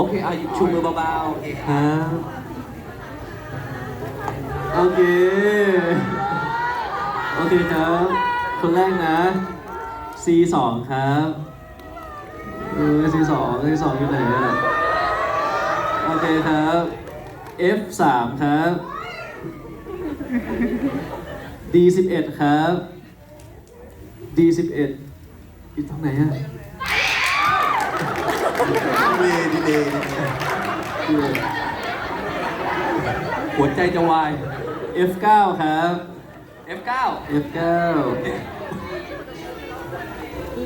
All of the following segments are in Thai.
โอเคเอาชูมือเบาๆ โอเคครับโอเค โอเคครับ คนแรกนะ C2 ครับ เออ C2 C2 อยู่ไหนอะโอเคครับ F3 ครับ D11 ครับ D11 อยู่ตรงไหนอะ ดีเลยดีเลย หัวใจจะวาย F9 ครับ F9 F9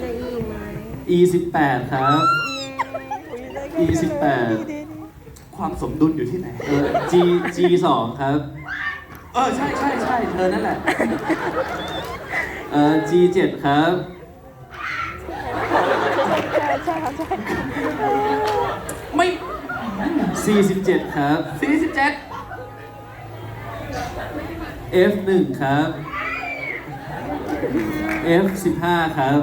ได้อีกไหม E18 ครับ E18 ความสมดุลอยู่ที่ไหน เออ G G2 ครับ เออ ใช่ใช่ใช่เธอนั่นแหละ เอ่อ G7 ครับ ใช่ใช่ครับใช่ไม่ C17 ครับ 47 F1 ครับ F15 ครับ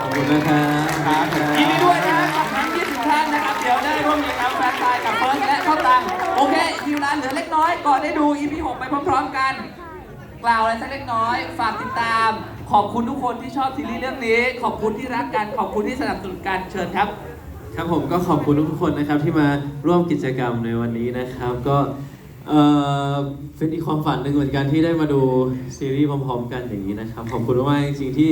ขอบคุณนะครับครับยินดีด้วยนะครับกับทั้ง20ท่านนะครับ เดี๋ยวได้ร่วมกิจกรรมแฟนตายกับเฟิร์สและเข้าตังค์โอเคคิวร้านเหลือเล็กน้อย ก่อนได้ดู EP 6 ไปพร้อมๆกัน กล่าวอะไรสักเล็กน้อย ฝากติดตาม ขอบคุณทุกคนที่ชอบซีรีส์เรื่องนี้ ขอบคุณที่รักกัน ขอบคุณที่สนับสนุนกัน เชิญครับ ครับผมก็ขอบคุณทุกๆคนนะครับที่มาร่วมกิจกรรมในวันนี้นะครับ ก็เอ่อเป็นอีกความฝันหนึ่งเหมือนกันที่ได้มาดูซีรีส์พร้อมๆกันอย่างนี้นะครับ ขอบคุณมากจริงๆที่